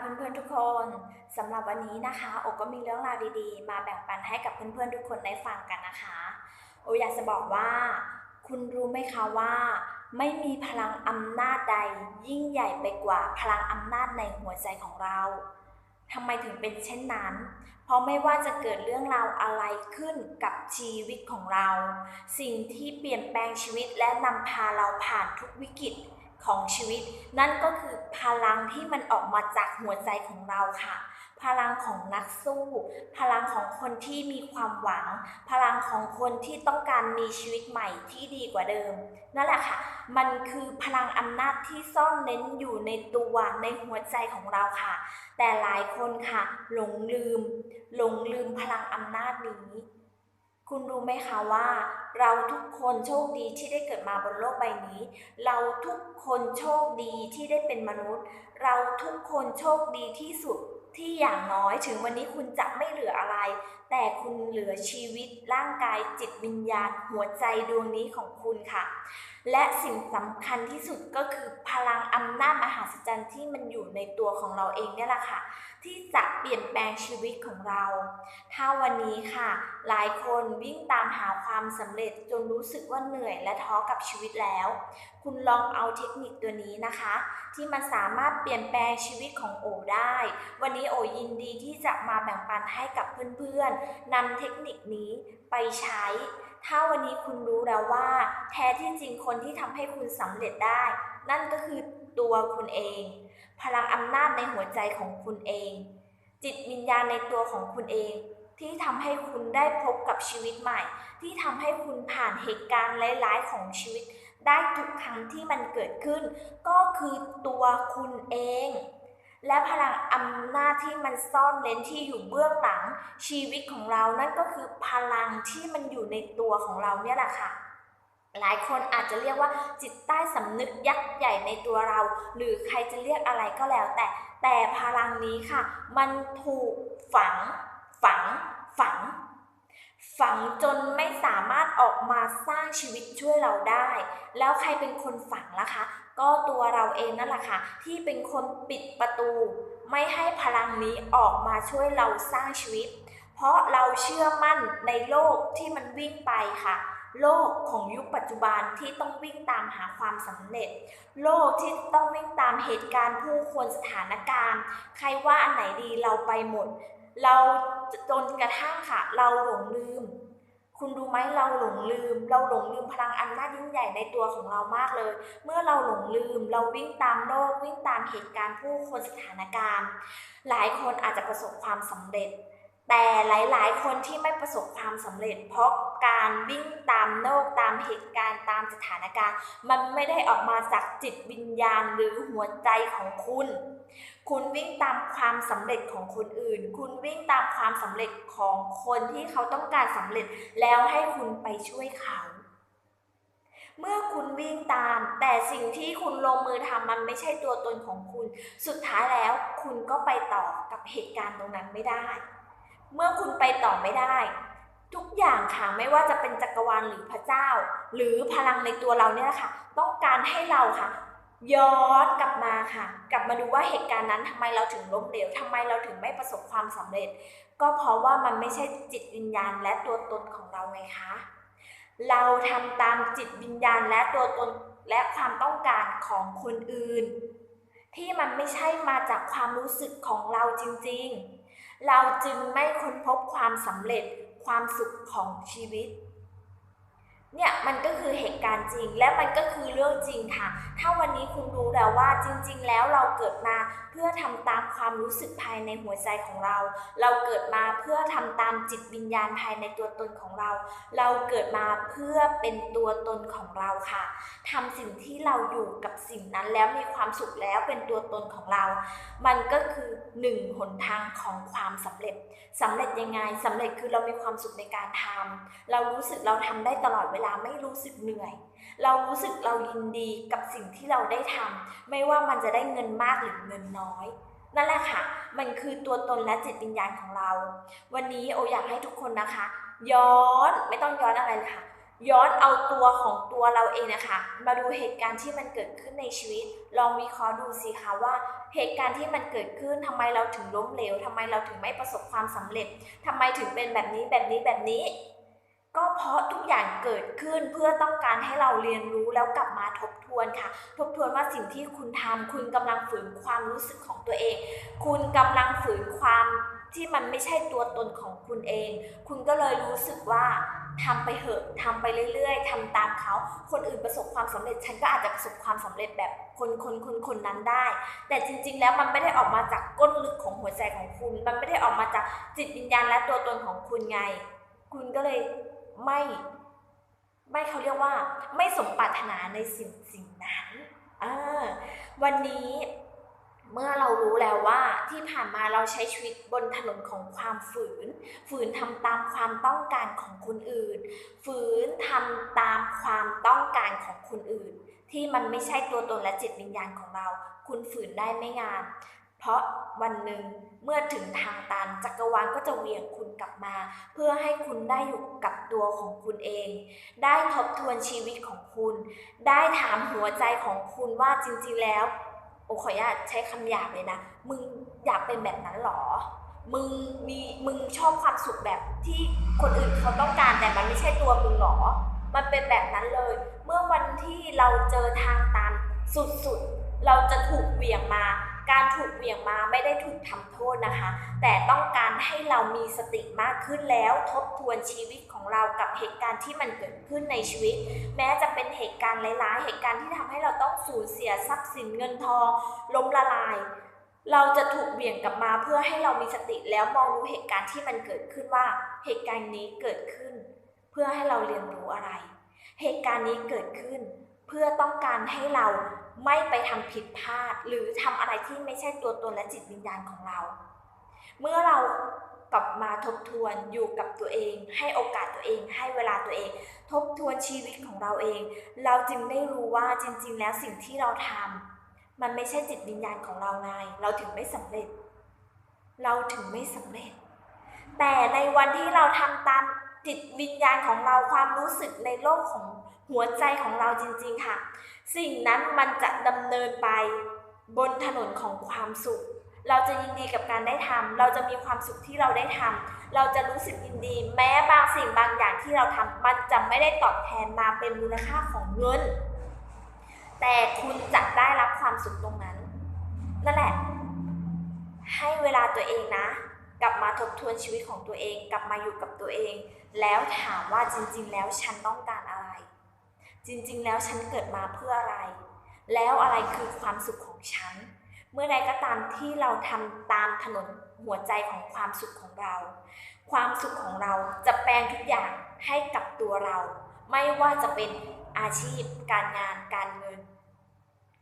เพื่อนๆทุกคนสำหรับวันนี้นะคะโอก็มีเรื่องราวดีๆ มาแบ่งปันให้กับเพื่อนๆทุกคนได้ฟังกันนะคะ โออยากจะบอกว่า คุณรู้ไหมคะว่า ไม่มีพลังอำนาจใด ยิ่งใหญ่ไปกว่าพลังอำนาจในหัวใจของเราทำไมถึงเป็นเช่นนั้น เพราะไม่ว่าจะเกิดเรื่องราวอะไรขึ้นกับชีวิตของเรา สิ่งที่เปลี่ยนแปลงชีวิตและนำพาเราผ่านทุกวิกฤต ของชีวิต นั่นก็คือพลังที่มันออกมาจากหัวใจของเราค่ะ พลังของนักสู้ พลังของคนที่มีความหวัง พลังของคนที่ต้องการมีชีวิตใหม่ที่ดีกว่าเดิม นั่นแหละค่ะ มันคือพลังอำนาจที่ซ่อนเน้นอยู่ในตัวในหัวใจของเราค่ะ แต่หลายคนค่ะ หลงลืม หลงลืมพลังอำนาจนี้ คุณรู้ไหมคะว่าเราทุกคนโชคดีที่ได้เกิดมาบนโลกใบนี้ เราทุกคนโชคดีที่ได้เป็นมนุษย์ เราทุกคนโชคดีที่สุดที่อย่างน้อยถึงวันนี้คุณจะไม่เหลืออะไร แต่คุณเหลือชีวิตร่างกายจิตวิญญาณหัวใจดวงนี้ของคุณค่ะ และสิ่งสำคัญที่สุดก็คือพลังอำนาจมหาศจรรย์ที่มันอยู่ในตัวของเราเองเนี่ยแหละค่ะ ที่จะเปลี่ยนแปลงชีวิตของเรา ถ้าวันนี้ค่ะ หลายคนวิ่งตามหาความสำเร็จจนรู้สึกว่าเหนื่อยและท้อกับชีวิตแล้ว คุณลองเอาเทคนิคตัวนี้นะคะ ที่มันสามารถเปลี่ยนแปลงชีวิตของโอได้ วันนี้โอยินดีที่จะมาแบ่งปันให้กับเพื่อนๆนำเทคนิคนี้ไปใช้ ถ้าวันนี้คุณรู้แล้วว่า แท้ที่จริงคนที่ทำให้คุณสำเร็จได้ นั่นก็คือตัวคุณเอง พลังอำนาจในหัวใจของคุณเอง จิตวิญญาณในตัวของคุณเอง ที่ทำให้คุณได้พบกับชีวิตใหม่ ที่ทำให้คุณผ่านเหตุการณ์ร้ายๆของชีวิต ได้ทุกครั้งที่มันเกิดขึ้น ก็คือตัวคุณเอง และพลังอำนาจที่มันซ่อนเร้นที่อยู่เบื้องหลังชีวิตของเรานั่นก็คือพลังที่มันอยู่ในตัวของเราเนี่ยแหละค่ะ หลายคนอาจจะเรียกว่าจิตใต้สำนึกยักษ์ใหญ่ในตัวเรา หรือใครจะเรียกอะไรก็แล้ว แต่แต่พลังนี้ค่ะ มันถูกฝัง ฝัง ฝัง ฝังจนไม่สามารถออกมาสร้างชีวิตช่วยเราได้ แล้วใครเป็นคนฝังล่ะคะ ก็ตัวเราเองนั่นแหละค่ะ ที่เป็นคนปิดประตู ไม่ให้พลังนี้ออกมาช่วยเราสร้างชีวิต เพราะเราเชื่อมั่นในโลกที่มันวิ่งไปค่ะ โลกของยุคปัจจุบันที่ต้องวิ่งตามหาความสำเร็จ โลกที่ต้องวิ่งตามเหตุการณ์ผู้คนสถานการณ์ ใครว่าอันไหนดีเราไปหมด เราจนกระทั่งค่ะ เราหลงลืม คุณรู้ไหมเราหลงลืม เราหลงลืมพลังอำนาจยิ่งใหญ่ในตัวของเรามากเลย เมื่อเราหลงลืม เราวิ่งตามโลกวิ่งตามเหตุการณ์ผู้คนสถานการณ์ หลายคนอาจจะประสบความสำเร็จ แต่หลาย ๆ คนที่ไม่ประสบความสำเร็จ เพราะการวิ่งตามโลกตามเหตุการณ์ตามสถานการณ์ มันไม่ได้ออกมาจากจิตวิญญาณหรือหัวใจของคุณ คุณวิ่งตามความสำเร็จของคนอื่น คุณวิ่งตามความสำเร็จของคนที่เขาต้องการสำเร็จ แล้วให้คุณไปช่วยเขา เมื่อคุณวิ่งตาม แต่สิ่งที่คุณลงมือทำมันไม่ใช่ตัวตนของคุณ สุดท้ายแล้วคุณก็ไปต่อกับเหตุการณ์ตรงนั้นไม่ได้ เมื่อคุณไปต่อไม่ได้ ทุกอย่างค่ะไม่ว่าจะเป็นจักรวาลหรือพระเจ้า หรือพลังในตัวเราเนี่ยแหละค่ะ ต้องการให้เราค่ะ ย้อนกลับมาค่ะ กลับมาดูว่าเหตุการณ์นั้นทำไมเราถึงล้มเหลวทำไมเราถึงไม่ประสบความสำเร็จ ก็เพราะว่ามันไม่ใช่จิตวิญญาณและตัวตนของเราไงคะ เราทำตามจิตวิญญาณและตัวตนและความต้องการของคนอื่น ที่มันไม่ใช่มาจากความรู้สึกของเราจริงๆ เราจึงไม่ค้นพบความสำเร็จความสุขของชีวิต เนี่ยมันก็คือเหตุการณ์จริงและมันก็คือเรื่องจริงค่ะ ถ้าวันนี้คุณรู้แล้วว่าจริง ๆ แล้วเราเกิดมาเพื่อทำตามความรู้สึกภายในหัวใจของเรา เราเกิดมาเพื่อทำตามจิตวิญญาณภายในตัวตนของเรา เราเกิดมาเพื่อเป็นตัวตนของเราค่ะทำสิ่งที่เราอยู่กับสิ่งนั้นแล้วมีความสุขแล้วเป็นตัวตนของเรา มันก็คือหนึ่งหนทางของความสำเร็จสำเร็จยังไงสำเร็จคือเรามีความสุขในการทำเรารู้สึกเราทำได้ตลอดเวลาไม่รู้สึกเหนื่อย เรารู้สึกเรายินดีกับสิ่งที่เราได้ทำไม่ว่ามันจะได้เงินมากหรือเงินน้อย นั่นแหละค่ะ มันคือตัวตนและจิตวิญญาณของเรา วันนี้โออยากให้ทุกคนนะคะ ย้อนไม่ต้องย้อนอะไรเลยค่ะ ย้อนเอาตัวของตัวเราเองนะคะ มาดูเหตุการณ์ที่มันเกิดขึ้นในชีวิต ลองวิเคราะห์ดูสิคะว่าเหตุการณ์ที่มันเกิดขึ้นทำไมเราถึงล้มเหลวทำไมเราถึงไม่ประสบความสำเร็จทำไมถึงเป็นแบบนี้แบบนี้แบบนี้ ก็เพราะทุกอย่างเกิดขึ้นเพื่อต้องการให้เราเรียนรู้แล้วกลับมาทบทวนค่ะ ทบทวนว่าสิ่งที่คุณทำคุณกำลังฝืนความรู้สึกของตัวเอง คุณกำลังฝืนความที่มันไม่ใช่ตัวตนของคุณเอง คุณก็เลยรู้สึกว่าทำไปเหอะทำไปเรื่อย ๆทำตามเขา คนอื่นประสบความสำเร็จ ฉันก็อาจจะประสบความสำเร็จแบบคนคนคนคนนั้นได้ แต่จริง ๆ แล้วมันไม่ได้ออกมาจากก้นลึกของหัวใจของคุณ มันไม่ได้ออกมาจากจิตวิญญาณและตัวตนของคุณไง คุณก็เลย ไม่ไม่เขาเรียกว่า ไม่สมปรารถนาในสิ่งสิ่งนั้นอ่าวันนี้เมื่อเรารู้แล้วว่าที่ผ่านมาเราใช้ชีวิตบนถนนของความฝืน ฝืนทำตามความต้องการของคนอื่น ฝืนทำตามความต้องการของคนอื่น ที่มันไม่ใช่ตัวตนและจิตวิญญาณของเรา คุณฝืนได้ไม่งาม เพราะวันหนึ่งเมื่อถึงทางตันจักรวาลก็จะเวียงคุณกลับมา เพื่อให้คุณได้อยู่กับตัวของคุณเอง ได้ทบทวนชีวิตของคุณ ได้ถามหัวใจของคุณว่าจริงๆแล้ว โอ้ขออนุญาตใช้คำหยาบเลยนะ มึงอยากเป็นแบบนั้นหรอ มึงมีมึงชอบความสุขแบบที่คนอื่นเขาต้องการแต่มันไม่ใช่ตัวมึงหรอ มันเป็นแบบนั้นเลย เมื่อวันที่เราเจอทางตันสุดๆ เราจะถูกเวียงมา การถูกเหวี่ยงมาไม่ได้ถูกทำโทษนะคะ แต่ต้องการให้เรามีสติมากขึ้นแล้วทบทวนชีวิตของเรากับเหตุการณ์ที่มันเกิดขึ้นในชีวิต แม้จะเป็นเหตุการณ์ร้ายๆเหตุการณ์ที่ทำให้เราต้องสูญเสียทรัพย์สินเงินทองล้มละลาย เราจะถูกเบี่ยงกลับมาเพื่อให้เรามีสติแล้วมองดูเหตุการณ์ที่มันเกิดขึ้นว่าเหตุการณ์นี้เกิดขึ้น เพื่อให้เราเรียนรู้อะไร เหตุการณ์นี้เกิดขึ้น เพื่อต้องการให้เรา ไม่ไปทำผิดพลาด หรือทำอะไรที่ไม่ใช่ตัวตนและจิตวิญญาณของเรา เมื่อเรากลับมาทบทวนอยู่กับตัวเอง ให้โอกาสตัวเอง ให้เวลาตัวเอง ทบทวนชีวิตของเราเอง เราจึงได้รู้ว่าจริง ๆ แล้วสิ่งที่เราทำมันไม่ใช่จิตวิญญาณของเราไงเราถึงไม่สำเร็จ เราถึงไม่สำเร็จ แต่ในวันที่เราทำตามจิตวิญญาณของเราความรู้สึกในโลกของ หัวใจของเราจริงๆค่ะ สิ่งนั้นมันจะดำเนินไปบนถนนของความสุข เราจะยินดีกับการได้ทำเราจะมีความสุขที่เราได้ทำเราจะรู้สึกยินดี แม้บางสิ่งบางอย่างที่เราทำมันจะไม่ได้ตอบแทนมาเป็นมูลค่าของเงิน แต่คุณจะได้รับความสุขตรงนั้นนั่นแหละ ให้เวลาตัวเองนะ กลับมาทบทวนชีวิตของตัวเอง กลับมาอยู่กับตัวเอง แล้วถามว่าจริง ๆ แล้วฉันต้องการอะไร จริงๆ แล้วฉันเกิดมาเพื่ออะไร แล้วอะไรคือความสุขของฉัน เมื่อใดก็ตามที่เราทำตามถนนหัวใจของความสุขของเรา ความสุขของเราจะแปลงทุกอย่างให้กับตัวเรา ไม่ว่าจะเป็นอาชีพ การงาน การเงิน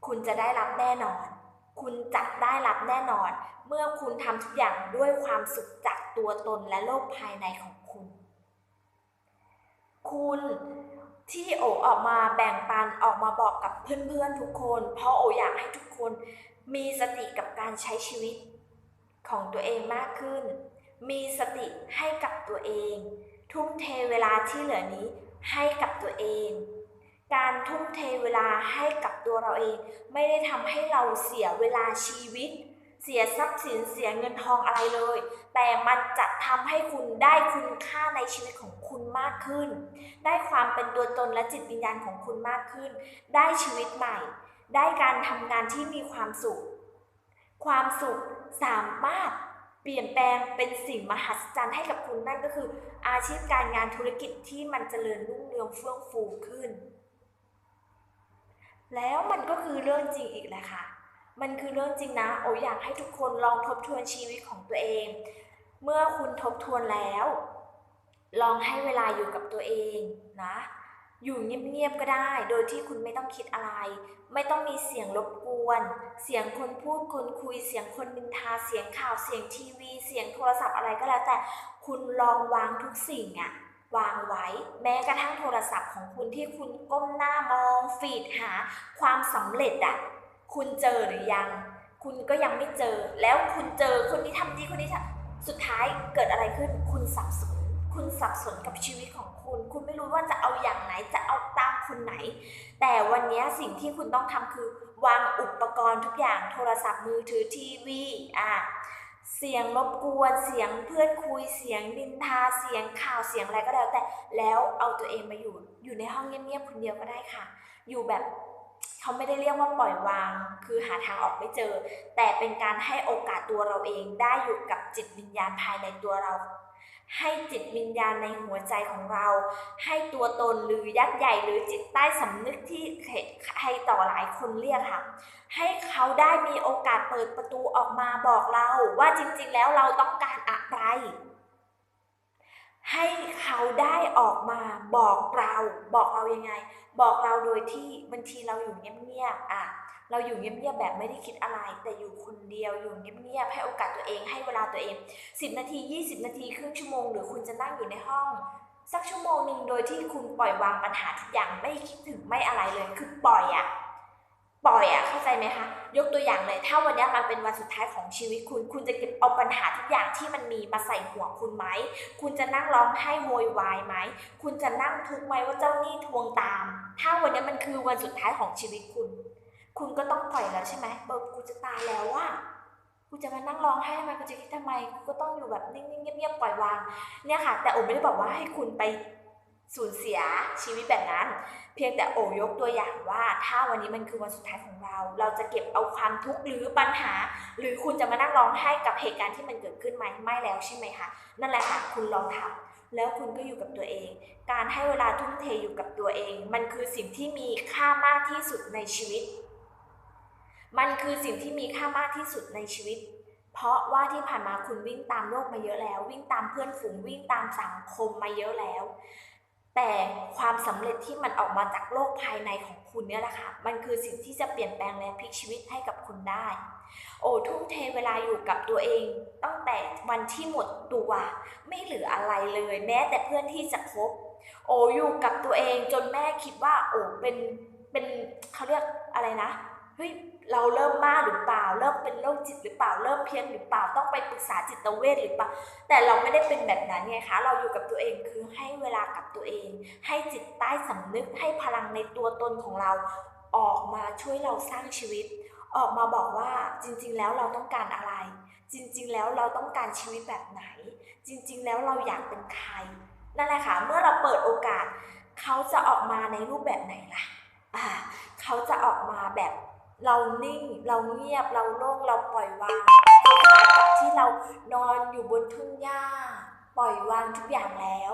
คุณจะได้รับแน่นอน คุณจะได้รับแน่นอน เมื่อคุณทำทุกอย่างด้วยความสุขจากตัวตนและโลกภายในของคุณ คุณ ที่โอออกมาแบ่งปันออกมาบอกกับเพื่อนๆทุกคน เพราะโออยากให้ทุกคนมีสติกับการใช้ชีวิตของตัวเองมากขึ้น มีสติให้กับตัวเอง ทุ่มเทเวลาที่เหลือนี้ให้กับตัวเอง การทุ่มเทเวลาให้กับตัวเราเอง ไม่ได้ทำให้เราเสียเวลาชีวิต เสียทรัพย์สินเสียเงินทองอะไรเลย แต่มันจะทำให้คุณได้คุณค่าในชีวิตของคุณมากขึ้น ได้ความเป็นตัวตนและจิตวิญญาณของคุณมากขึ้น ได้ชีวิตใหม่ ได้การทำงานที่มีความสุข ความสุขสามารถเปลี่ยนแปลงเป็นสิ่งมหัศจรรย์ให้กับคุณนั่นก็คือ อาชีพการงานธุรกิจที่มันเจริญรุ่งเรืองเฟื่องฟูขึ้น แล้วมันก็คือเรื่องจริงอีกแหละค่ะ มันคือเรื่องจริงนะ โออยากให้ทุกคนลองทบทวนชีวิตของตัวเอง เมื่อคุณทบทวนแล้ว ลองให้เวลาอยู่กับตัวเองนะ อยู่เงียบๆก็ได้ โดยที่คุณไม่ต้องคิดอะไร ไม่ต้องมีเสียงรบกวน เสียงคนพูดคนคุย เสียงคนนินทา เสียงข่าว เสียงทีวี เสียงโทรศัพท์อะไรก็แล้ว แต่ คุณลองวางทุกสิ่งอะวางไว้แม้กระทั่งโทรศัพท์ของคุณที่คุณก้มหน้ามอง ฟีดหา ความสำเร็จอะ คุณเจอหรือยัง คุณก็ยังไม่เจอ แล้วคุณเจอคนนี้ทำดีคนนี้ทำสุดท้ายเกิดอะไรขึ้น คุณสับสน คุณสับสนกับชีวิตของคุณ คุณไม่รู้ว่าจะเอาอย่างไหน จะเอาตามคนไหน แต่วันนี้สิ่งที่คุณต้องทำคือ วางอุปกรณ์ทุกอย่าง โทรศัพท์มือถือทีวี อะเสียงรบกวน เสียงเพื่อนคุย เสียงนินทา เสียงข่าว เสียงอะไรก็แล้วแต่ แล้วเอาตัวเองมาอยู่ อยู่ในห้องเงียบๆคนเดียวก็ได้ค่ะ อยู่แบบ เขาไม่ได้เรียกว่าปล่อยวาง คือหาทางออกไม่เจอ แต่เป็นการให้โอกาสตัวเราเองได้อยู่กับจิตวิญญาณภายในตัวเรา ให้จิตวิญญาณในหัวใจของเรา ให้ตัวตนหรือยักษ์ใหญ่หรือจิตใต้สำนึกที่ใครต่อหลายคนเรียกค่ะ ให้เขาได้มีโอกาสเปิดประตูออกมาบอกเรา ว่าจริงๆแล้วเราต้องการอะไร ให้เขาได้ออกมาบอกเรา บอกเรายังไง บอกเราโดยที่บางทีเราอยู่เงียบๆอะเราอยู่เงียบๆแบบไม่ได้คิดอะไร แต่อยู่คนเดียวอยู่เงียบๆให้โอกาสตัวเองให้เวลาตัวเอง 10 นาที 20 นาทีครึ่งชั่วโมง หรือคุณจะนั่งอยู่ในห้อง สักชั่วโมงหนึ่งโดยที่คุณปล่อยวางปัญหาทุกอย่างไม่คิดถึงไม่อะไรเลยคือปล่อยอะปล่อยอะเข้าใจไหมคะ ยกตัวอย่างเลย ถ้าวันนี้มันเป็นวันสุดท้ายของชีวิตคุณ คุณจะเก็บเอาปัญหาทุกอย่างที่มันมีมาใส่หัวคุณไหม คุณจะนั่งร้องไห้โวยวายไหม คุณจะนั่งทุกข์ไหมว่าเจ้าหนี้ทวงตาม ถ้าวันนี้มันคือวันสุดท้ายของชีวิตคุณ คุณก็ต้องปล่อยแล้วใช่ไหมเบอร์กูจะตายแล้วว่ากูจะมานั่งร้องไห้ทำไมกูจะคิดทำไมกูก็ต้องอยู่แบบนิ่งๆเงียบๆปล่อยวาง เนี่ยค่ะ แต่โอไม่ได้บอกว่าให้คุณไป สูญเสียชีวิตแบบนั้น เพียงแต่โอยกตัวอย่างว่าถ้าวันนี้มันคือวันสุดท้ายของเรา เราจะเก็บเอาความทุกข์หรือปัญหา หรือคุณจะมานั่งร้องไห้กับเหตุการณ์ที่มันเกิดขึ้นไหมไม่แล้วใช่ไหมคะนั่นแหละค่ะคุณลองทำแล้วคุณก็อยู่กับตัวเอง การให้เวลาทุ่มเทอยู่กับตัวเอง มันคือสิ่งที่มีค่ามากที่สุดในชีวิต มันคือสิ่งที่มีค่ามากที่สุดในชีวิตเพราะว่าที่ผ่านมาคุณวิ่งตามโลกมาเยอะแล้ว วิ่งตามเพื่อนฝูงวิ่งตามสังคมมาเยอะแล้ว แต่ความสำเร็จที่มันออกมาจากโลกภายในของคุณเนี่ยแหละค่ะ มันคือสิ่งที่จะเปลี่ยนแปลงและพลิกชีวิตให้กับคุณได้ โอ้ทุ่มเทเวลาอยู่กับตัวเอง ตั้งแต่วันที่หมดตัว ไม่เหลืออะไรเลย แม้แต่เพื่อนที่จะคบ โอ้อยู่กับตัวเองจนแม่คิดว่า โอ้เป็นเป็นเขาเรียกอะไรนะ เฮ้ย เราเริ่มบ้าหรือเปล่า เริ่มเป็นโรคจิตหรือเปล่า เริ่มเพี้ยนหรือเปล่า ต้องไปปรึกษาจิตเวชหรือเปล่า แต่เราไม่ได้เป็นแบบนั้นไงคะ เราอยู่กับตัวเองคือให้เวลากับตัวเอง ให้จิตใต้สำนึก ให้พลังในตัวตนของเรา ออกมาช่วยเราสร้างชีวิต ออกมาบอกว่าจริง ๆ แล้วเราต้องการอะไร จริง ๆ แล้วเราต้องการชีวิตแบบไหน จริง ๆ แล้วเราอยากเป็นใคร นั่นแหละค่ะ เมื่อเราเปิดโอกาส เขาจะออกมาในรูปแบบไหนล่ะ อ่า เขาจะออกมาแบบ เรานิ่งเราเงียบเราโล่งเราปล่อยวางคล้ายกับที่เรานอนอยู่บนทุ่งหญ้า ปล่อยวางทุกอย่างแล้ว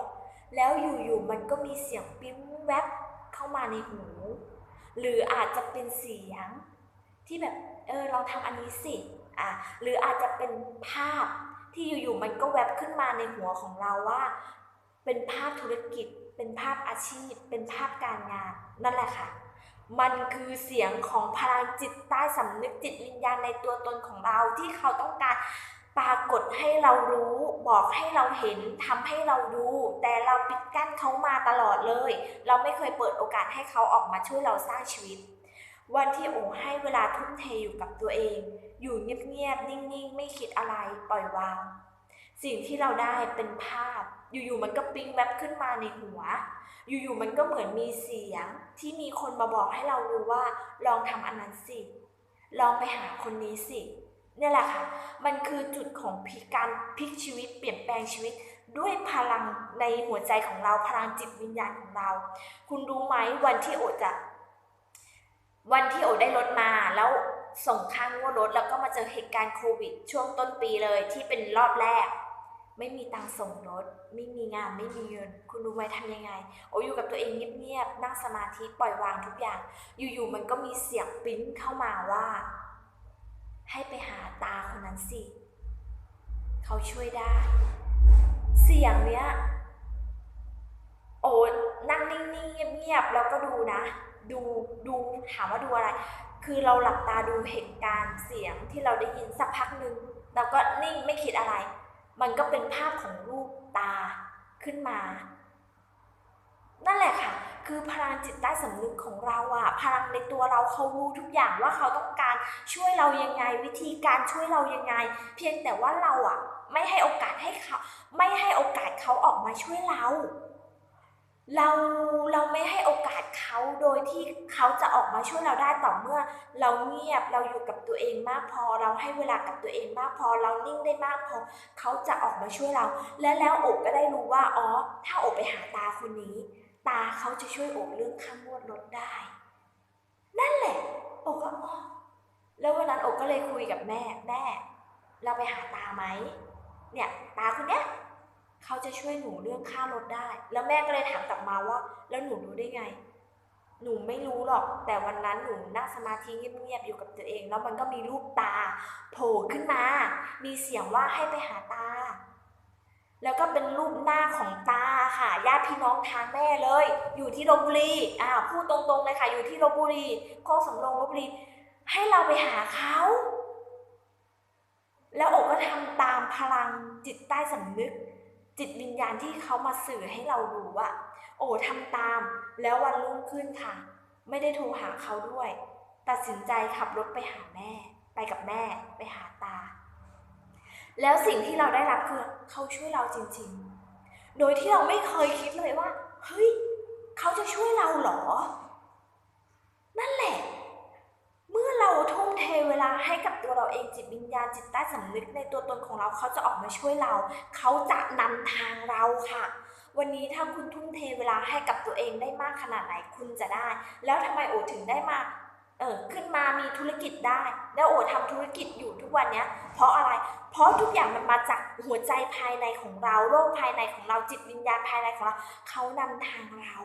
แล้วอยู่ๆมันก็มีเสียงปิ๊มแวบเข้ามาในหู หรืออาจจะเป็นเสียงที่แบบเออลองทำอันนี้สิอะหรืออาจจะเป็นภาพที่อยู่ๆมันก็แวบขึ้นมาในหัวของเราว่า เป็นภาพธุรกิจ เป็นภาพอาชีพ เป็นภาพการงานนั่นแหละค่ะ มันคือเสียงของพลังจิตใต้สำนึกจิตวิญญาณในตัวตนของเราที่เขาต้องการปรากฏให้เรารู้ บอกให้เราเห็นทำให้เราดู แต่เราปิดกั้นเขามาตลอดเลย เราไม่เคยเปิดโอกาสให้เขาออกมาช่วยเราสร้างชีวิต วันที่โอให้เวลาทุ่มเทอยู่กับตัวเอง อยู่เงียบๆนิ่งๆ ไม่คิดอะไรปล่อยวาง สิ่งที่เราได้เป็นภาพ อยู่ๆมันก็ปิ๊งแวบขึ้นมาในหัว อยู่ๆมันก็เหมือนมีเสียง ที่มีคนมาบอกให้เรารู้ว่า ลองทำอันนั้นสิ ลองไปหาคนนี้สิเนี่ยแหละค่ะ มันคือจุดของพลิกการพลิกชีวิตเปลี่ยนแปลงชีวิต ด้วยพลังในหัวใจของเราพลังจิตวิญญาณของเรา คุณรู้ไหมวันที่โอจะ วันที่โอได้รถมาแล้วส่งค่างวดรถแล้วก็มาเจอเหตุการณ์โควิด ช่วงต้นปีเลยที่เป็นรอบแรก ไม่มีตังส่งรถ ไม่มีงานไม่มีเงิน คุณรู้ไหมทำยังไง โออยู่กับตัวเองเงียบๆนั่งสมาธิปล่อยวางทุกอย่าง อยู่ๆมันก็มีเสียงปิ้นเข้ามาว่า ให้ไปหาตาคนนั้นสิเขาช่วยได้ เสียงเนี้ยโอ้นั่งนิ่งๆเงียบๆแล้วก็ดูนะ ดูดูถามว่าดูอะไร คือเราหลับตาดูเหตุการณ์เสียงที่เราได้ยินสักพักหนึ่งเราก็นิ่งไม่คิดอะไร มันก็เป็นภาพของรูปตาขึ้นมา นั่นแหละค่ะ คือพลังจิตใต้สำนึกของเราอะพลังในตัวเราเขารู้ทุกอย่างว่าเขาต้องการช่วยเรายังไง วิธีการช่วยเรายังไง เพียงแต่ว่าเราอะไม่ให้โอกาสให้เขา ไม่ให้โอกาสเขาออกมาช่วยเรา เราเราไม่ให้โอกาสเขาโดยที่เขาจะออกมาช่วยเราได้ต่อเมื่อ เราเงียบเราอยู่กับตัวเองมากพอ เราให้เวลากับตัวเองมากพอ เรานิ่งได้มากพอ เขาจะออกมาช่วยเรา และแล้วโอบก็ได้รู้ว่าอ๋อถ้าโอบไปหาตาคนนี้ ตาเขาจะช่วยโอบเรื่องค่างวดรถได้ นั่นแหละโอบก็อ๋อแล้ววันนั้นโอบก็เลยคุยกับแม่แม่ เราไปหาตาไหมเนี่ย ตาคนเนี้ย เขาจะช่วยหนูเรื่องค่ารถได้ แล้วแม่ก็เลยถามกลับมาว่า แล้วหนูรู้ได้ไง หนูไม่รู้หรอก แต่วันนั้นหนูนั่งสมาธิเงียบๆอยู่กับตัวเอง แล้วมันก็มีรูปตาโผล่ขึ้นมา มีเสียงว่าให้ไปหาตา แล้วก็เป็นรูปหน้าของตาค่ะ ญาติพี่น้องทางแม่เลย อยู่ที่ลบบุรี อ่าพูดตรงๆเลยค่ะ อยู่ที่ลบบุรีโคกสำโรงลบบุรี ให้เราไปหาเขาแล้วอกก็ทำตามพลังจิตใต้สำนึก จิตวิญญาณที่เขามาสื่อให้เรารู้ว่า โอ้ทำตาม แล้ววันรุ่งขึ้นค่ะ ไม่ได้โทรหาเขาด้วย ตัดสินใจขับรถไปหาแม่ ไปกับแม่ ไปหาตา แล้วสิ่งที่เราได้รับคือเขาช่วยเราจริง ๆ โดยที่เราไม่เคยคิดเลยว่า เฮ้ย เขาจะช่วยเราเหรอ นั่นแหละ เราทุ่มเทเวลาให้กับตัวเราเองจิตวิญญาณจิตใต้สำนึกในตัวตนของเราเขาจะออกมาช่วยเรา เขาจะนำทางเราค่ะ วันนี้ถ้าคุณทุ่มเทเวลาให้กับตัวเองได้มากขนาดไหนคุณจะได้ แล้วทำไมโอถึงได้มาเออขึ้นมามีธุรกิจได้ แล้วโอทำธุรกิจอยู่ทุกวันเนี้ย เพราะอะไร เพราะทุกอย่างมันมาจากหัวใจภายในของเราโลกภายในของเราจิตวิญญาณภายในของเรา เขานำทางเรา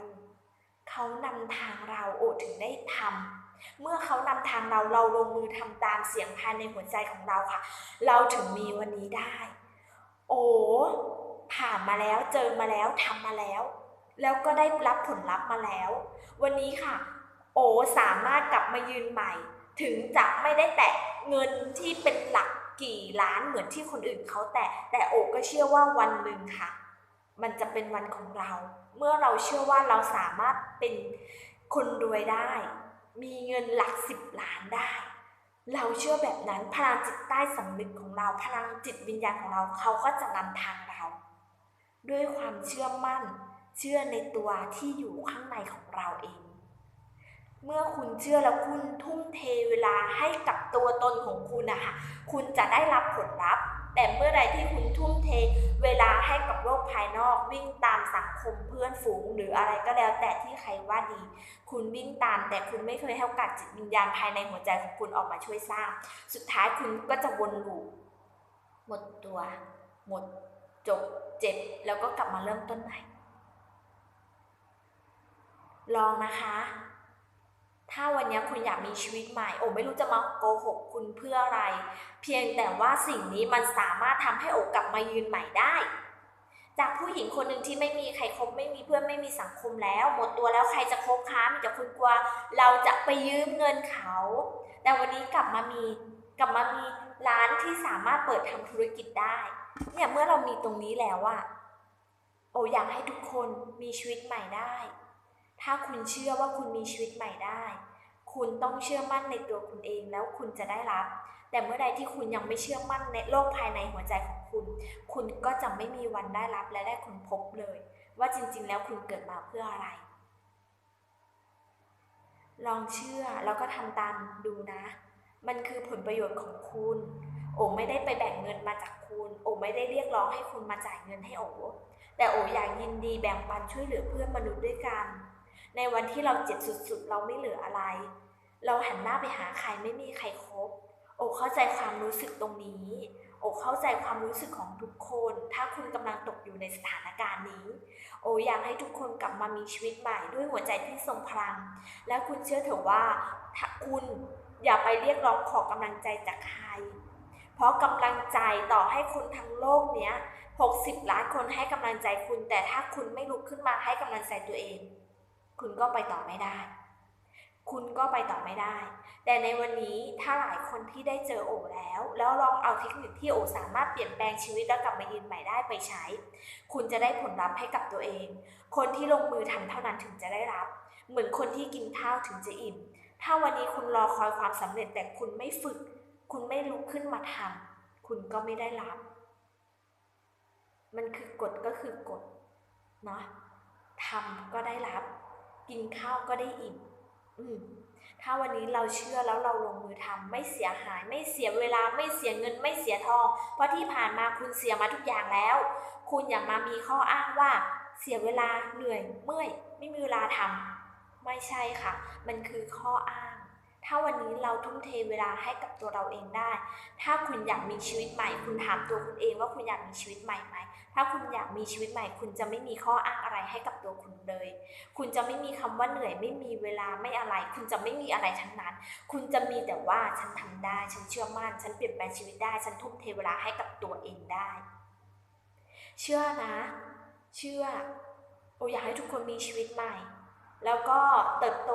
เขานำทางเราโอถึงได้ทำ เมื่อเขานำทางเราเราลงมือทำตามเสียงภายในหัวใจของเราค่ะ เราถึงมีวันนี้ได้ โอ้ผ่านมาแล้วเจอมาแล้วทำมาแล้ว แล้วก็ได้รับผลลัพธ์มาแล้ว วันนี้ค่ะ โอสามารถกลับมายืนใหม่ ถึงจะไม่ได้แตะเงินที่เป็นหลักกี่ล้านเหมือนที่คนอื่นเขาแตะแต่โอก็เชื่อว่าวันหนึ่งค่ะ มันจะเป็นวันของเรา เมื่อเราเชื่อว่าเราสามารถเป็นคนรวยได้ มีเงินหลักสิบล้านได้ เราเชื่อแบบนั้นพลังจิตใต้สำนึกของเราพลังจิตวิญญาณของเราเขาก็จะนำทางเรา ด้วยความเชื่อมั่น เชื่อในตัวที่อยู่ข้างในของเราเอง เมื่อคุณเชื่อแล้วคุณทุ่มเทเวลาให้กับตัวตนของคุณนะคะคุณจะได้รับผลลัพธ์ แต่เมื่อใดที่คุณทุ่มเทเวลาให้กับโลกภายนอก วิ่งตามสังคมเพื่อนฝูง หรืออะไรก็แล้วแต่ที่ใครว่าดี คุณวิ่งตาม แต่คุณไม่เคยให้โอกาสจิตวิญญาณภายในหัวใจของคุณออกมาช่วยสร้าง สุดท้ายคุณก็จะวนลูปหมดตัว หมด จบเจ็บ แล้วก็กลับมาเริ่มต้นใหม่ลองนะคะ ถ้าวันนี้คุณอยากมีชีวิตใหม่ โอ้ไม่รู้จะมาโกหกคุณเพื่ออะไร เพียงแต่ว่าสิ่งนี้มันสามารถทำให้โอกลับมายืนใหม่ได้ จากผู้หญิงคนหนึ่งที่ไม่มีใครคบไม่มีเพื่อนไม่มีสังคมแล้ว หมดตัวแล้วใครจะคบค้ามีแต่คุณกลัว เราจะไปยืมเงินเขา แต่วันนี้กลับมามีกลับมามีร้านที่สามารถเปิดทำธุรกิจได้ เนี่ยเมื่อเรามีตรงนี้แล้วอะโออยากให้ทุกคนมีชีวิตใหม่ได้ ถ้าคุณเชื่อว่าคุณมีชีวิตใหม่ได้ คุณต้องเชื่อมั่นในตัวคุณเองแล้วคุณจะได้รับ แต่เมื่อใดที่คุณยังไม่เชื่อมั่นในโลกภายในหัวใจของคุณ คุณก็จะไม่มีวันได้รับและได้ค้นพบเลย ว่าจริงๆ แล้วคุณเกิดมาเพื่ออะไร ลองเชื่อแล้วก็ทำตามดูนะ มันคือผลประโยชน์ของคุณ โอไม่ได้ไปแบ่งเงินมาจากคุณ โอไม่ได้เรียกร้องให้คุณมาจ่ายเงินให้โอแต่โออยากยินดีแบ่งปันช่วยเหลือเพื่อนมนุษย์ด้วยกัน ในวันที่เราเจ็บสุดๆ เราไม่เหลืออะไร เราหันหน้าไปหาใครไม่มีใครคบโอเข้าใจความรู้สึกตรงนี้ โอเข้าใจความรู้สึกของทุกคน ถ้าคุณกำลังตกอยู่ในสถานการณ์นี้ โออยากให้ทุกคนกลับมามีชีวิตใหม่ด้วยหัวใจที่ทรงพลัง และคุณเชื่อเถอะว่าถ้าคุณอย่าไปเรียกร้องขอกำลังใจจากใคร เพราะกำลังใจต่อให้คนทั้งโลกเนี้ย 60 ล้านคนให้กำลังใจคุณ แต่ถ้าคุณไม่ลุกขึ้นมาให้กำลังใจตัวเอง คุณก็ไปต่อไม่ได้ คุณก็ไปต่อไม่ได้ แต่ในวันนี้ถ้าหลายคนที่ได้เจอโอแล้ว แล้วลองเอาเทคนิคที่โอสามารถเปลี่ยนแปลงชีวิตแล้วกลับมายืนใหม่ได้ไปใช้ คุณจะได้ผลลัพธ์ให้กับตัวเอง คนที่ลงมือทำเท่านั้นถึงจะได้รับ เหมือนคนที่กินข้าวถึงจะอิ่ม ถ้าวันนี้คุณรอคอยความสำเร็จแต่คุณไม่ฝึก คุณไม่ลุกขึ้นมาทำคุณก็ไม่ได้รับมันคือกฎก็คือกฎเนาะทำก็ได้รับ กินข้าวก็ได้อิ่มถ้าวันนี้เราเชื่อแล้วเราลงมือทำไม่เสียหาย ไม่เสียเวลาไม่เสียเงินไม่เสียทอง เพราะที่ผ่านมาคุณเสียมาทุกอย่างแล้ว คุณอย่ามามีข้ออ้างว่า เสียเวลาเหนื่อยเมื่อย ไม่มีเวลาทำไม่ใช่ค่ะ มันคือข้ออ้าง ถ้าวันนี้เราทุ่มเทเวลาให้กับตัวเราเองได้ ถ้าคุณอยากมีชีวิตใหม่ คุณถามตัวคุณเองว่าคุณอยากมีชีวิตใหม่ไหม ถ้าคุณอยากมีชีวิตใหม่ คุณจะไม่มีข้ออ้างอะไรให้กับตัวคุณเลย คุณจะไม่มีคำว่าเหนื่อยไม่มีเวลาไม่อะไร คุณจะไม่มีอะไรทั้งนั้น คุณจะมีแต่ว่าฉันทำได้ ฉันเชื่อมั่น ฉันเปลี่ยนแปลงชีวิตได้ ฉันทุ่มเทเวลาให้กับตัวเองได้ เชื่อนะ เชื่อ โออยากให้ทุกคนมีชีวิตใหม่ แล้วก็เติบโต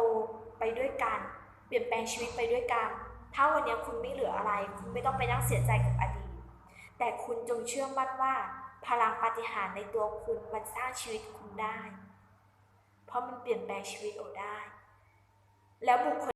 ไปด้วยกัน เปลี่ยนแปลงชีวิตไปด้วยกัน ถ้าวันนี้คุณไม่เหลืออะไร คุณไม่ต้องไปนั่งเสียใจกับอดีต แต่คุณจงเชื่อมั่นว่า พลังปาฏิหาริย์ในตัวคุณมันสร้างชีวิตคุณได้ เพราะมันเปลี่ยนแปลงชีวิตโอได้ แล้วบุคคล